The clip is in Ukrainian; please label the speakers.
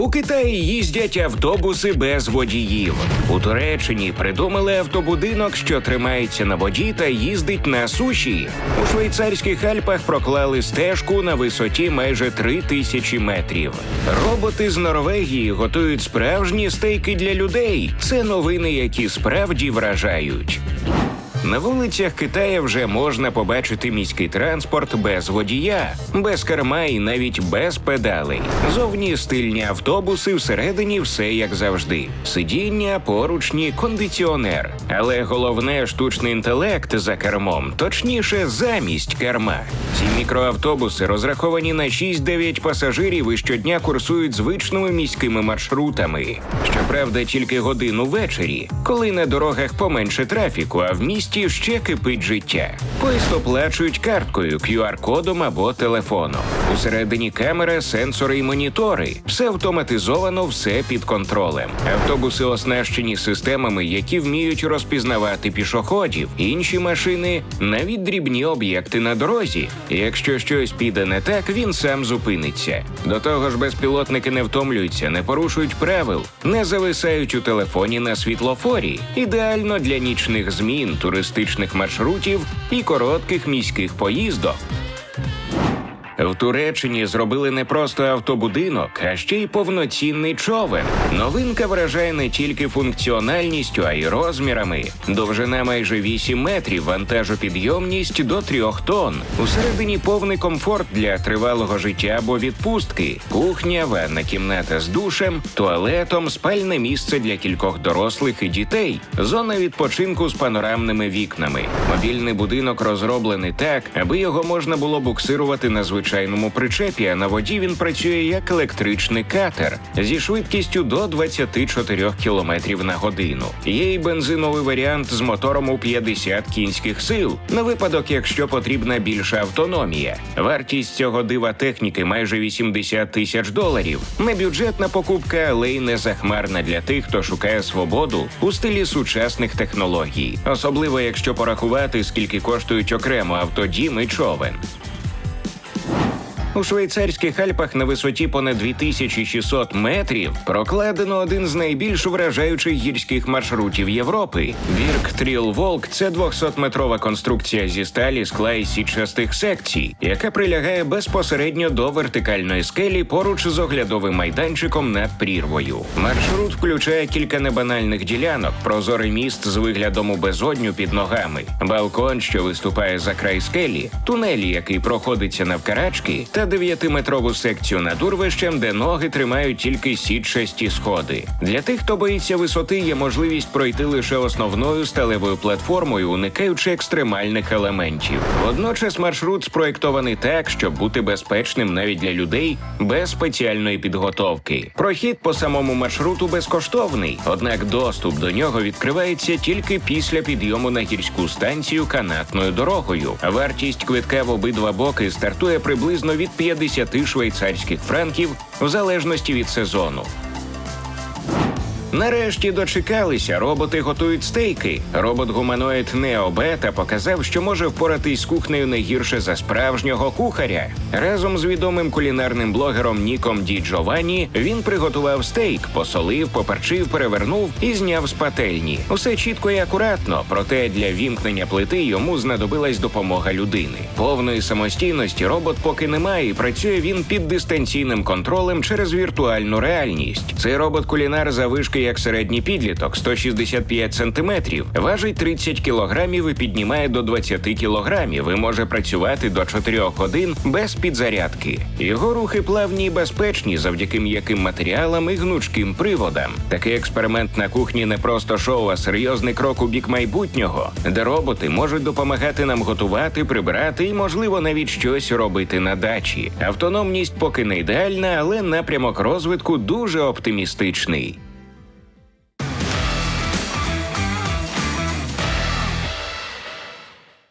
Speaker 1: У Китаї їздять автобуси без водіїв. У Туреччині придумали автобудинок, що тримається на воді та їздить на суші. У швейцарських Альпах проклали стежку на висоті майже три тисячі метрів. Роботи з Норвегії готують справжні стейки для людей. Це новини, які справді вражають. На вулицях Китая вже можна побачити міський транспорт без водія, без керма і навіть без педалей. Зовні стильні автобуси, всередині все як завжди: сидіння, поручні, кондиціонер. Але головне штучний інтелект за кермом, точніше, замість керма. Ці мікроавтобуси розраховані на 6-9 пасажирів і щодня курсують звичними міськими маршрутами. Щоправда, тільки годину ввечері, коли на дорогах поменше трафіку, а в місті ще кипить життя. Поїзд оплачують карткою, QR-кодом або телефоном. Усередині камера, сенсори і монітори. Все автоматизовано, все під контролем. Автобуси оснащені системами, які вміють розпізнавати пішоходів, інші машини, навіть дрібні об'єкти на дорозі. Якщо щось піде не так, він сам зупиниться. До того ж, безпілотники не втомлюються, не порушують правил, не зависають у телефоні на світлофорі. Ідеально для нічних змін, туристичних маршрутів і коротких міських поїздок. В Туреччині зробили не просто автобудинок, а ще й повноцінний човен. Новинка вражає не тільки функціональністю, а й розмірами. Довжина майже 8 метрів, вантажопідйомність до 3 тонн. Усередині повний комфорт для тривалого життя або відпустки. Кухня, ванна кімната з душем, туалетом, спальне місце для кількох дорослих і дітей, зона відпочинку з панорамними вікнами. Мобільний будинок розроблений так, аби його можна було буксирувати на звичайному причепі, а на воді він працює як електричний катер зі швидкістю до 24 км на годину. Є й бензиновий варіант з мотором у 50 кінських сил на випадок, якщо потрібна більша автономія. Вартість цього дива техніки майже 80 тисяч доларів. Не бюджетна покупка, але й не захмарна для тих, хто шукає свободу у стилі сучасних технологій, особливо якщо порахувати, скільки коштують окремо автодім і човен. У швейцарських Альпах на висоті понад 2600 метрів прокладено один з найбільш вражаючих гірських маршрутів Європи. Бірк Тріл Волк це 200-метрова конструкція зі сталі, скла і сітчастих секцій, яка прилягає безпосередньо до вертикальної скелі поруч з оглядовим майданчиком над прірвою. Маршрут включає кілька небанальних ділянок, прозорий міст з виглядом у безодню під ногами, балкон, що виступає за край скелі, тунель, який проходиться навкарачки, та 9-метрову секцію над урвищем, де ноги тримають тільки сітчасті сходи. Для тих, хто боїться висоти, є можливість пройти лише основною сталевою платформою, уникаючи екстремальних елементів. Водночас маршрут спроєктований так, щоб бути безпечним навіть для людей без спеціальної підготовки. Прохід по самому маршруту безкоштовний, однак доступ до нього відкривається тільки після підйому на гірську станцію канатною дорогою. Вартість квитка в обидва боки стартує приблизно від 50 швейцарських франків в залежності від сезону. Нарешті дочекалися, роботи готують стейки. Робот-гуманоїд Нео Бета показав, що може впоратись з кухнею не гірше за справжнього кухаря. Разом з відомим кулінарним блогером Ніком Ді Джованні він приготував стейк, посолив, поперчив, перевернув і зняв з пательні. Усе чітко і акуратно, проте для вімкнення плити йому знадобилась допомога людини. Повної самостійності робот поки немає, і працює він під дистанційним контролем через віртуальну реальність. Цей робот-кулінар завишки як середній підліток 165 сантиметрів, важить 30 кілограмів і піднімає до 20 кілограмів і може працювати до 4 годин без підзарядки. Його рухи плавні і безпечні завдяки м'яким матеріалам і гнучким приводам. Такий експеримент на кухні не просто шоу, а серйозний крок у бік майбутнього, де роботи можуть допомагати нам готувати, прибирати і, можливо, навіть щось робити на дачі. Автономність поки не ідеальна, але напрямок розвитку дуже оптимістичний.